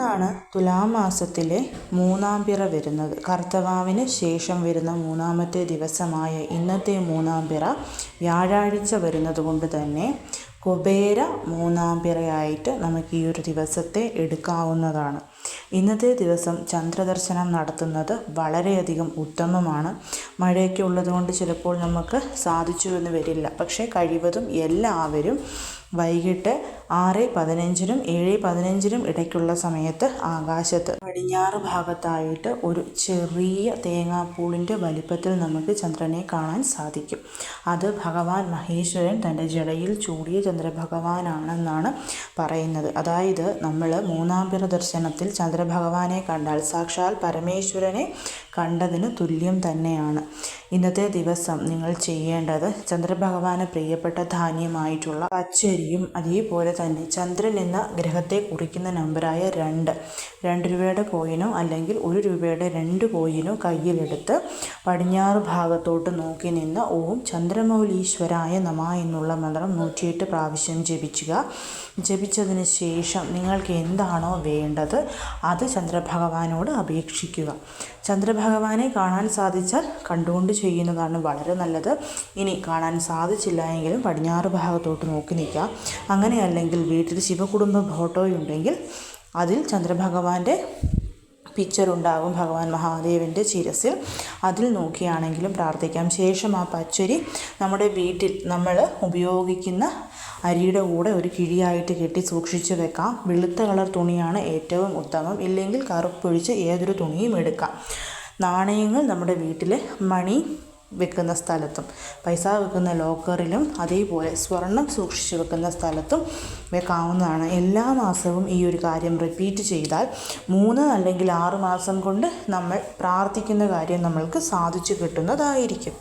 ഇന്നാണ് തുലാമാസത്തിലെ മൂന്നാം പിറ വരുന്നത്. കർത്തവാവിന് ശേഷം വരുന്ന മൂന്നാമത്തെ ദിവസമായ ഇന്നത്തെ മൂന്നാം പിറ വ്യാഴാഴ്ച വരുന്നത് കൊണ്ട് തന്നെ കുബേര മൂന്നാം പിറയായിട്ട് നമുക്ക് ഈ ഒരു ദിവസത്തെ എടുക്കാവുന്നതാണ്. ഇന്നത്തെ ദിവസം ചന്ദ്രദർശനം നടത്തുന്നത് വളരെയധികം ഉത്തമമാണ്. മഴയൊക്കെ ഉള്ളതുകൊണ്ട് ചിലപ്പോൾ നമുക്ക് സാധിച്ചു എന്ന് വരില്ല. പക്ഷേ കഴിവതും എല്ലാവരും വൈകിട്ട് ആറ് പതിനഞ്ചിനും ഏഴ് പതിനഞ്ചിനും ഇടയ്ക്കുള്ള സമയത്ത് ആകാശത്ത് പടിഞ്ഞാറ് ഭാഗത്തായിട്ട് ഒരു ചെറിയ തേങ്ങാപ്പൂളിന്റെ വലിപ്പത്തിൽ നമുക്ക് ചന്ദ്രനെ കാണാൻ സാധിക്കും. അത് ഭഗവാൻ മഹേശ്വരൻ തന്റെ ജടയിൽ ചൂടിയ ചന്ദ്രഭഗവാനാണെന്നാണ് പറയുന്നത്. അതായത് നമ്മൾ മൂന്നാംപിറ ദർശനത്തിൽ ചന്ദ്രഭഗവാനെ കണ്ടാൽ സാക്ഷാൽ പരമേശ്വരനെ കണ്ടതിന് തുല്യം തന്നെയാണ്. ഇന്നത്തെ ദിവസം നിങ്ങൾ ചെയ്യേണ്ടത് ചന്ദ്രഭഗവാന് പ്രിയപ്പെട്ട ധാന്യമായിട്ടുള്ള പച്ചരിയും അതേപോലെ തന്നെ ചന്ദ്രൻ എന്ന ഗ്രഹത്തെ കുറിക്കുന്ന നമ്പറായ രണ്ട്. രണ്ട് രൂപയുടെ കോയിനോ അല്ലെങ്കിൽ ഒരു രൂപയുടെ രണ്ട് കോയിനോ കയ്യിലെടുത്ത് പടിഞ്ഞാറ് ഭാഗത്തോട്ട് നോക്കി നിന്ന് ഓം ചന്ദ്രമൗലീശ്വരായ നമ എന്നുള്ള മന്ത്രം നൂറ്റിയെട്ട് പ്രാവശ്യം ജപിക്കുക ജപിച്ചതിന് ശേഷം നിങ്ങൾക്ക് എന്താണോ വേണ്ടത് അത് ചന്ദ്രഭഗവാനോട് അപേക്ഷിക്കുക. ചന്ദ്രഭഗവാനെ കാണാൻ സാധിച്ചാൽ കണ്ടുകൊണ്ട് ചെയ്യുന്നതാണ് വളരെ നല്ലത് ഇനി കാണാൻ സാധിച്ചില്ല എങ്കിലും പടിഞ്ഞാറ് ഭാഗത്തോട്ട് നോക്കി നിൽക്കുക അങ്ങനെയല്ലെങ്കിൽ വീട്ടിൽ ശിവകുടുംബ ഫോട്ടോയുണ്ടെങ്കിൽ അതിൽ ചന്ദ്രഭഗവാന്റെ പിക്ചർ ഉണ്ടാകും ഭഗവാൻ മഹാദേവന്റെ ശിരസിൽ. അതിൽ നോക്കിയാണെങ്കിലും പ്രാർത്ഥിക്കാം. ശേഷം ആ പച്ചരി നമ്മുടെ വീട്ടിൽ നമ്മൾ ഉപയോഗിക്കുന്ന അരിയുടെ കൂടെ ഒരു കിഴിയായിട്ട് കെട്ടി സൂക്ഷിച്ചു വെക്കാം. വെളുത്ത കളർ തുണിയാണ് ഏറ്റവും ഉത്തമം. ഇല്ലെങ്കിൽ കറുപ്പൊഴിച്ച് ഏതൊരു തുണിയും എടുക്കാം. നാണയങ്ങൾ നമ്മുടെ വീട്ടിലെ മണി വെക്കുന്ന സ്ഥലത്തും പൈസ വെക്കുന്ന ലോക്കറിലും അതേപോലെ സ്വർണം സൂക്ഷിച്ച് വെക്കുന്ന സ്ഥലത്തും വെക്കാവുന്നതാണ്. എല്ലാ മാസവും ഈ ഒരു കാര്യം റിപ്പീറ്റ് ചെയ്താൽ മൂന്ന് അല്ലെങ്കിൽ ആറ് മാസം കൊണ്ട് നമ്മൾ പ്രാർത്ഥിക്കുന്ന കാര്യം നമ്മൾക്ക് സാധിച്ചു കിട്ടുന്നതായിരിക്കും.